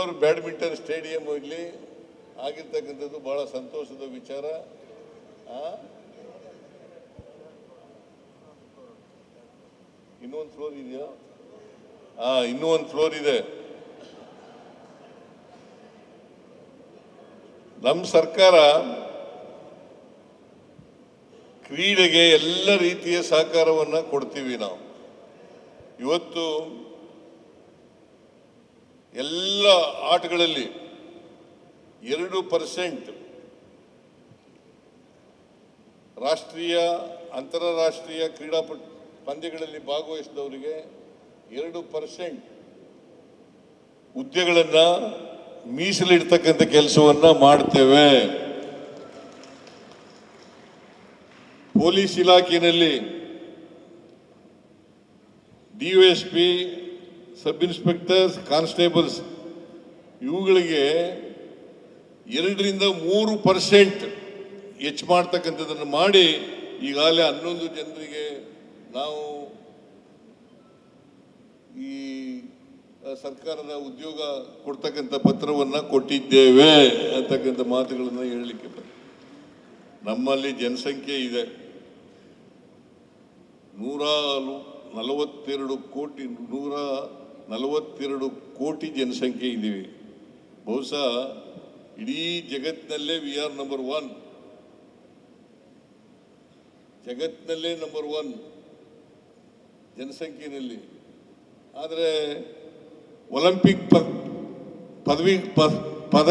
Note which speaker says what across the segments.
Speaker 1: Indoor badminton stadium ಇಲ್ಲಿ ಆಗಿರ್ತಕ್ಕಂಥದ್ದು ಬಹಳ ಸಂತೋಷದ ವಿಚಾರ. ಇನ್ನೊಂದು ಫ್ಲೋರ್ ಇದೆಯಾ? ಹಾ ಇನ್ನೂ ಒಂದು ಫ್ಲೋರ್ ಇದೆ. ನಮ್ಮ ಸರ್ಕಾರ ಕ್ರೀಡೆಗೆ ಎಲ್ಲ ರೀತಿಯ ಸಹಕಾರವನ್ನು ಕೊಡ್ತೀವಿ ನಾವು. ಇವತ್ತು ಎಲ್ಲ ಆಟಗಳಲ್ಲಿ ಎರಡು ಪರ್ಸೆಂಟ್ ರಾಷ್ಟ್ರೀಯ, ಅಂತಾರಾಷ್ಟ್ರೀಯ ಕ್ರೀಡಾಪಟು ಪಂದ್ಯಗಳಲ್ಲಿ ಭಾಗವಹಿಸಿದವರಿಗೆ ಎರಡು ಪರ್ಸೆಂಟ್ ಹುದ್ದೆಗಳನ್ನು ಮೀಸಲಿಡ್ತಕ್ಕಂಥ ಕೆಲಸವನ್ನು ಮಾಡ್ತೇವೆ. ಪೊಲೀಸ್ ಇಲಾಖೆಯಲ್ಲಿ ಡಿವೈಎಸ್ಪಿ ಸಬ್ ಇನ್ಸ್ಪೆಕ್ಟರ್ಸ್, ಕಾನ್ಸ್ಟೇಬಲ್ಸ್, ಇವುಗಳಿಗೆ ಎರಡರಿಂದ ಮೂರು ಪರ್ಸೆಂಟ್ ಹೆಚ್ಚು ಮಾಡ್ತಕ್ಕಂಥದ್ದನ್ನು ಮಾಡಿ ಈಗಾಗಲೇ ಹನ್ನೊಂದು ಜನರಿಗೆ ನಾವು ಈ ಸರ್ಕಾರದ ಉದ್ಯೋಗ ಕೊಡ್ತಕ್ಕಂಥ ಪತ್ರವನ್ನ ಕೊಟ್ಟಿದ್ದೇವೆ ಅಂತಕ್ಕಂಥ ಮಾತುಗಳನ್ನು ಹೇಳಲಿಕ್ಕೆ. ನಮ್ಮಲ್ಲಿ ಜನಸಂಖ್ಯೆ ಇದೆ ನೂರ ನಲವತ್ತೆರಡು ಕೋಟಿ ನೂರ ನಲವತ್ತೆರಡು ಕೋಟಿ ಜನಸಂಖ್ಯೆ ಇದ್ದೀವಿ. ಬಹುಶಃ ಇಡೀ ಜಗತ್ತಿನಲ್ಲೇ ವಿ ಆರ್ ನಂಬರ್ ಒನ್ ಜಗತ್ತಿನಲ್ಲೇ ನಂಬರ್ ಒನ್ ಜನಸಂಖ್ಯೆಯಲ್ಲಿ. ಆದರೆ ಒಲಿಂಪಿಕ್ ಪದವಿ, ಪದ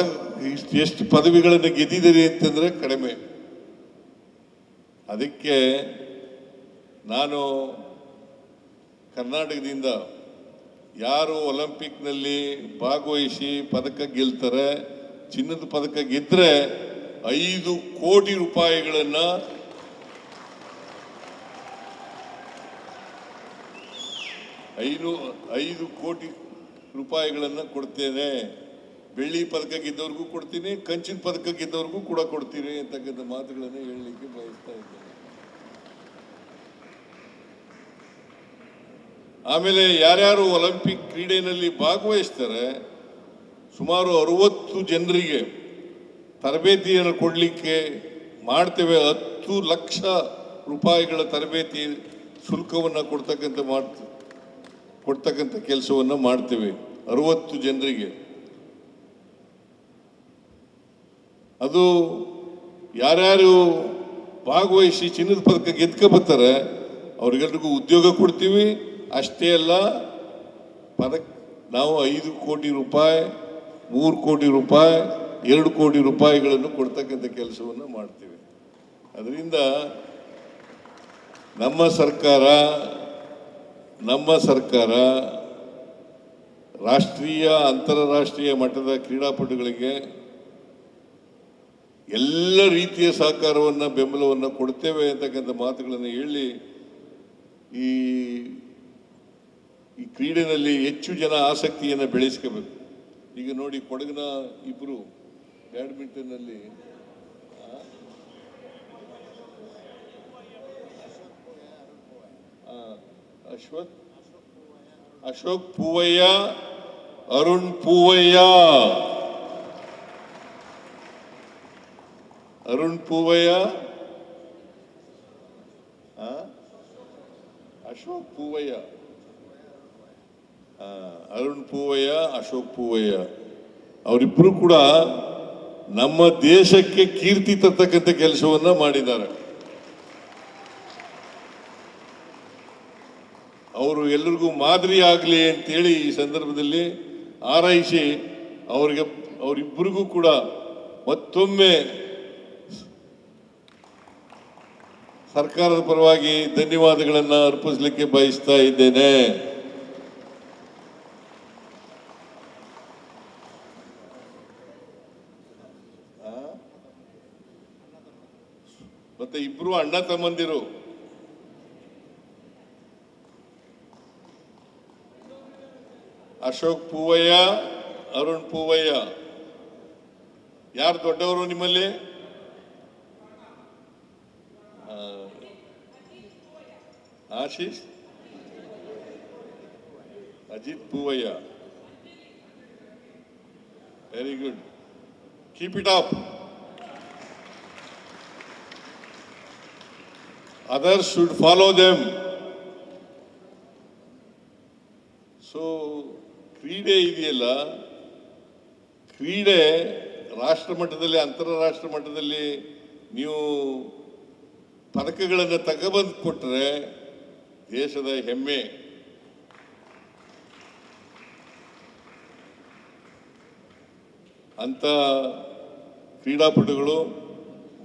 Speaker 1: ಎಷ್ಟು ಪದವಿಗಳನ್ನು ಗೆದ್ದಿದ್ದೀರಿ ಅಂತಂದರೆ ಕಡಿಮೆ. ಅದಕ್ಕೆ ನಾನು ಕರ್ನಾಟಕದಿಂದ ಯಾರು ಒಲಿಂಪಿಕ್ನಲ್ಲಿ ಭಾಗವಹಿಸಿ ಪದಕ ಗೆಲ್ತಾರೆ, ಚಿನ್ನದ ಪದಕ ಗೆದ್ದರೆ ಐದು ಕೋಟಿ ರೂಪಾಯಿಗಳನ್ನು ಐದು ಐದು ಕೋಟಿ ರೂಪಾಯಿಗಳನ್ನು ಕೊಡ್ತೇನೆ. ಬೆಳ್ಳಿ ಪದಕ ಗೆದ್ದವ್ರಿಗೂ ಕೊಡ್ತೀನಿ, ಕಂಚಿನ ಪದಕ ಗೆದ್ದವ್ರಿಗೂ ಕೂಡ ಕೊಡ್ತೀನಿ ಅಂತಕ್ಕಂಥ ಮಾತುಗಳನ್ನು ಹೇಳಲಿಕ್ಕೆ ಬಯಸ್ತಾ ಇದ್ದೇನೆ. ಆಮೇಲೆ ಯಾರ್ಯಾರು ಒಲಿಂಪಿಕ್ ಕ್ರೀಡೆಯಲ್ಲಿ ಭಾಗವಹಿಸ್ತಾರೆ, ಸುಮಾರು ಅರವತ್ತು ಜನರಿಗೆ ತರಬೇತಿಯನ್ನು ಕೊಡಲಿಕ್ಕೆ ಮಾಡ್ತೇವೆ. ಹತ್ತು ಲಕ್ಷ ರೂಪಾಯಿಗಳ ತರಬೇತಿ ಶುಲ್ಕವನ್ನು ಕೊಡ್ತಕ್ಕಂಥ ಮಾಡ್ತ ಕೊಡ್ತಕ್ಕಂಥ ಕೆಲಸವನ್ನು ಮಾಡ್ತೇವೆ ಅರುವತ್ತು ಜನರಿಗೆ. ಅದು ಯಾರ್ಯಾರು ಭಾಗವಹಿಸಿ ಚಿನ್ನದ ಪದಕ ಗೆದ್ಕೊಬರ್ತಾರೆ ಬರ್ತಾರೆ ಅವ್ರಿಗೆಲ್ರಿಗೂ ಉದ್ಯೋಗ ಕೊಡ್ತೀವಿ. ಅಷ್ಟೇ ಅಲ್ಲ, ಪದಕ್ ನಾವು ಐದು ಕೋಟಿ ರೂಪಾಯಿ, ಮೂರು ಕೋಟಿ ರೂಪಾಯಿ, ಎರಡು ಕೋಟಿ ರೂಪಾಯಿಗಳನ್ನು ಕೊಡ್ತಕ್ಕಂಥ ಕೆಲಸವನ್ನು ಮಾಡ್ತೀವಿ. ಅದರಿಂದ ನಮ್ಮ ಸರ್ಕಾರ ನಮ್ಮ ಸರ್ಕಾರ ರಾಷ್ಟ್ರೀಯ, ಅಂತಾರಾಷ್ಟ್ರೀಯ ಮಟ್ಟದ ಕ್ರೀಡಾಪಟುಗಳಿಗೆ ಎಲ್ಲ ರೀತಿಯ ಸಹಕಾರವನ್ನು, ಬೆಂಬಲವನ್ನು ಕೊಡ್ತೇವೆ ಅಂತಕ್ಕಂಥ ಮಾತುಗಳನ್ನು ಹೇಳಿ ಈ ಈ ಕ್ರೀಡೆಯಲ್ಲಿ ಹೆಚ್ಚು ಜನ ಆಸಕ್ತಿಯನ್ನು ಬೆಳೆಸ್ಕೋಬೇಕು ಈಗ ನೋಡಿ ಕೊಡಗಿನ ಇಬ್ಬರು ಬ್ಯಾಡ್ಮಿಂಟನ್ನಲ್ಲಿ ಅಶ್ವಥ್, ಅಶೋಕ್ ಪೂವಯ್ಯ, ಅರುಣ್ ಪೂವಯ್ಯ ಅರುಣ್ ಪೂವಯ್ಯ? ಅಶೋಕ್ ಪೂವಯ್ಯ ಅರುಣ್ ಪೂವಯ್ಯ, ಅಶೋಕ್ ಪೂವಯ್ಯ. ಅವರಿಬ್ಬರು ಕೂಡ ನಮ್ಮ ದೇಶಕ್ಕೆ ಕೀರ್ತಿ ತರ್ತಕ್ಕಂಥ ಕೆಲಸವನ್ನ ಮಾಡಿದ್ದಾರೆ. ಅವರು ಎಲ್ರಿಗೂ ಮಾದರಿ ಆಗಲಿ ಅಂತೇಳಿ ಈ ಸಂದರ್ಭದಲ್ಲಿ ಆರೈಸಿ ಅವರಿಗೆ ಅವರಿಬ್ಬರಿಗೂ ಕೂಡ ಮತ್ತೊಮ್ಮೆ ಸರ್ಕಾರದ ಪರವಾಗಿ ಧನ್ಯವಾದಗಳನ್ನು ಅರ್ಪಿಸಲಿಕ್ಕೆ ಬಯಸ್ತಾ ಇದ್ದೇನೆ. ಮತ್ತೆ ಇಬ್ರು ಅಣ್ಣ ತಮ್ಮಂದಿರು. ಅಶೋಕ್ ಪೂವಯ್ಯ, ಅರುಣ್ ಪೂವಯ್ಯ. ಯಾರು ದೊಡ್ಡವರು ನಿಮ್ಮಲ್ಲಿ? Ashish? Ajith Poovaiah. Very good keep it up others should follow them so ಕ್ರೀಡೆ ಇದೆಯಲ್ಲ, ಕ್ರೀಡೆ ರಾಷ್ಟ್ರ ಮಟ್ಟದಲ್ಲಿ ಅಂತಾರಾಷ್ಟ್ರ ಮಟ್ಟದಲ್ಲಿ ನೀವು ಪದಕಗಳನ್ನು ತಗೊಬಂದು ಕೊಟ್ಟರೆ ದೇಶದ ಹೆಮ್ಮೆ. ಅಂತ ಕ್ರೀಡಾಪಟುಗಳು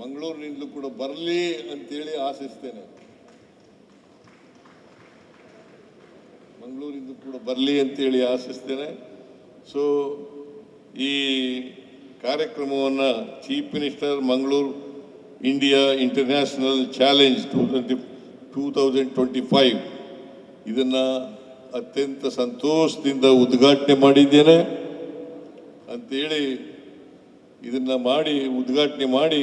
Speaker 1: ಮಂಗಳೂರಿನಿಂದಲೂ ಕೂಡ ಬರಲಿ ಅಂತೇಳಿ ಆಶಿಸ್ತೇನೆ. ಮಂಗಳೂರಿಂದ ಕೂಡ ಬರಲಿ ಅಂತೇಳಿ ಆಶಿಸ್ತೇನೆ. ಸೊ ಈ ಕಾರ್ಯಕ್ರಮವನ್ನು chief minister Mangaluru India international challenge two twenty, two thousand twenty five ಇದನ್ನು ಅತ್ಯಂತ ಸಂತೋಷದಿಂದ ಉದ್ಘಾಟನೆ ಮಾಡಿದ್ದೇನೆ. ಅಂತೇಳಿ ಇದನ್ನು ಮಾಡಿ, ಉದ್ಘಾಟನೆ ಮಾಡಿ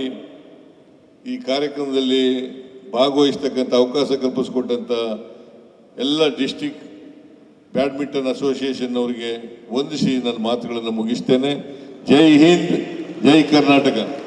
Speaker 1: ಈ ಕಾರ್ಯಕ್ರಮದಲ್ಲಿ ಭಾಗವಹಿಸ್ತಕ್ಕಂಥ ಅವಕಾಶ ಕಲ್ಪಿಸಿಕೊಟ್ಟಂಥ ಎಲ್ಲ ಡಿಸ್ಟಿಕ್ ಬ್ಯಾಡ್ಮಿಂಟನ್ ಅಸೋಸಿಯೇಷನ್ ಅವರಿಗೆ ವಂದಿಸಿ ನನ್ನ ಮಾತುಗಳನ್ನು ಮುಗಿಸ್ತೇನೆ. ಜೈ ಹಿಂದ್, ಜೈ ಕರ್ನಾಟಕ.